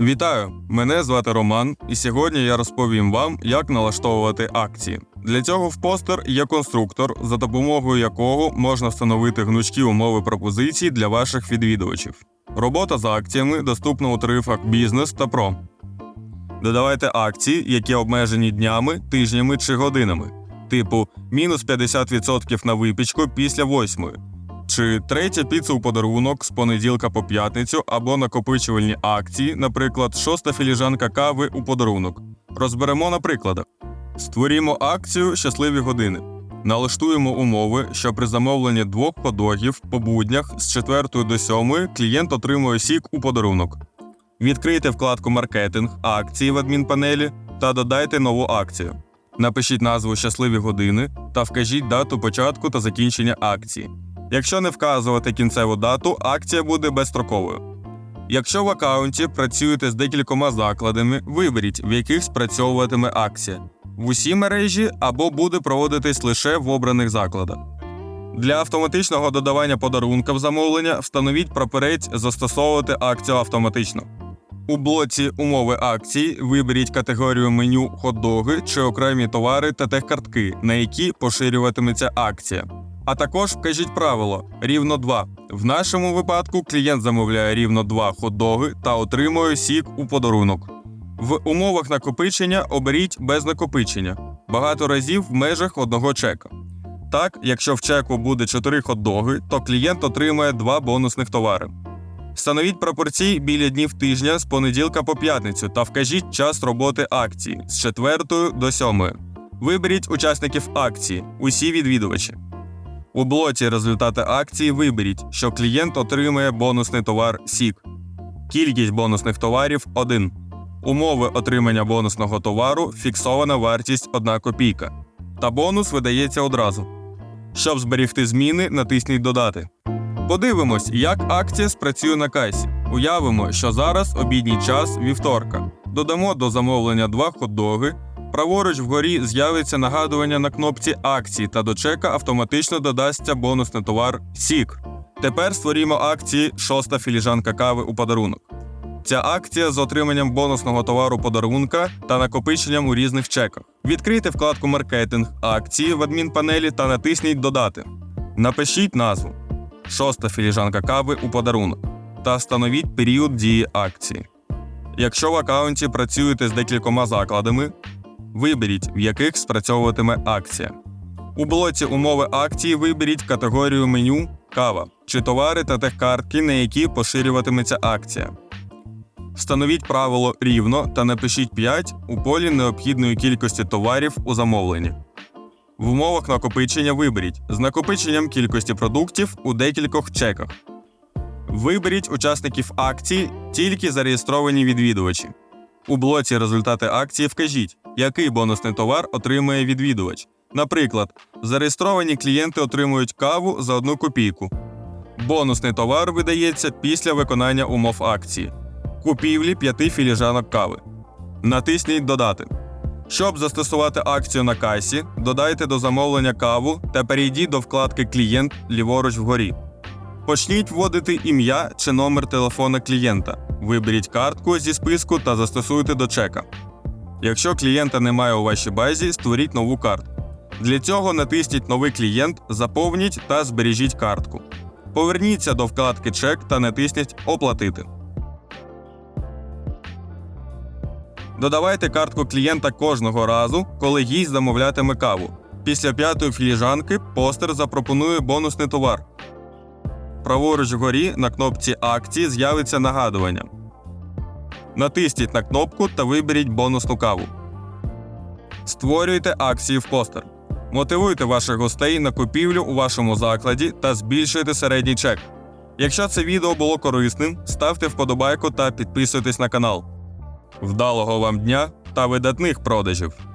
Вітаю! Мене звати Роман, і сьогодні я розповім вам, як налаштовувати акції. Для цього в постер є конструктор, за допомогою якого можна встановити гнучкі умови пропозицій для ваших відвідувачів. Робота з акціями доступна у тарифах бізнес та про. Додавайте акції, які обмежені днями, тижнями чи годинами, типу мінус 50% на випічку після восьмої, чи третя піца у подарунок з понеділка по п'ятницю або накопичувальні акції, наприклад, шоста філіжанка кави у подарунок. Розберемо на прикладах. Створімо акцію Щасливі години. Налаштуємо умови, що при замовленні двох ходогів по буднях з 4 до 7 клієнт отримує сік у подарунок. Відкрийте вкладку Маркетинг акції в адмінпанелі та додайте нову акцію. Напишіть назву Щасливі години та вкажіть дату початку та закінчення акції. Якщо не вказувати кінцеву дату, акція буде безстроковою. Якщо в аккаунті працюєте з декількома закладами, виберіть, в яких спрацьовуватиме акція в усій мережі або буде проводитись лише в обраних закладах. Для автоматичного додавання подарунка в замовлення встановіть прапорець застосовувати акцію автоматично. У блоці Умови акцій виберіть категорію меню хот-доги чи окремі товари та техкартки, на які поширюватиметься акція. А також вкажіть правило рівно 2. В нашому випадку клієнт замовляє рівно 2 хот-доги та отримує сік у подарунок. В умовах накопичення оберіть без накопичення багато разів в межах одного чека. Так, якщо в чеку буде 4 хот-доги, то клієнт отримає 2 бонусних товари. Встановіть пропорції біля днів тижня з понеділка по п'ятницю та вкажіть час роботи акції з 4 до 7. Виберіть учасників акції, усі відвідувачі. У блоці результати акції виберіть, що клієнт отримує бонусний товар Сік. Кількість бонусних товарів 1. Умови отримання бонусного товару фіксована вартість 1 копійка. Та бонус видається одразу. Щоб зберігти зміни, натисніть Додати. Подивимось, як акція спрацює на касі. Уявимо, що зараз обідній час вівторка. Додамо до замовлення два хот-доги. Праворуч вгорі з'явиться нагадування на кнопці акції та до чека автоматично додасться бонусний товар Сік. Тепер створімо акції шоста філіжанка кави у подарунок. Ця акція з отриманням бонусного товару подарунка та накопиченням у різних чеках. Відкрийте вкладку Маркетинг акції в адмінпанелі та натисніть Додати. Напишіть назву шоста філіжанка кави у подарунок та встановіть період дії акції. Якщо в аккаунті працюєте з декількома закладами, виберіть, в яких спрацьовуватиме акція. У блоці Умови акції виберіть категорію меню Кава чи товари та техкартки, на які поширюватиметься акція. Встановіть правило рівно та напишіть 5 у полі необхідної кількості товарів у замовленні. В умовах накопичення виберіть з накопиченням кількості продуктів у декількох чеках. Виберіть учасників акції тільки зареєстровані відвідувачі. У блоці Результати акції вкажіть, який бонусний товар отримує відвідувач. Наприклад, зареєстровані клієнти отримують каву за 1 копійку. Бонусний товар видається після виконання умов акції купівлі 5 філіжанок кави. Натисніть Додати. Щоб застосувати акцію на касі, додайте до замовлення каву та перейдіть до вкладки Клієнт ліворуч вгорі. Почніть вводити ім'я чи номер телефона клієнта. Виберіть картку зі списку та застосуйте до чека. Якщо клієнта немає у вашій базі, створіть нову картку. Для цього натисніть Новий клієнт, заповніть та збережіть картку. Поверніться до вкладки Чек та натисніть Оплатити. Додавайте картку клієнта кожного разу, коли гість замовлятиме каву. Після п'ятої філіжанки постер запропонує бонусний товар. Праворуч вгорі на кнопці акції з'явиться нагадування. Натисніть на кнопку та виберіть бонусну каву. Створюйте акції в постер. Мотивуйте ваших гостей на купівлю у вашому закладі та збільшуйте середній чек. Якщо це відео було корисним, ставте вподобайку та підписуйтесь на канал. Вдалого вам дня та видатних продажів!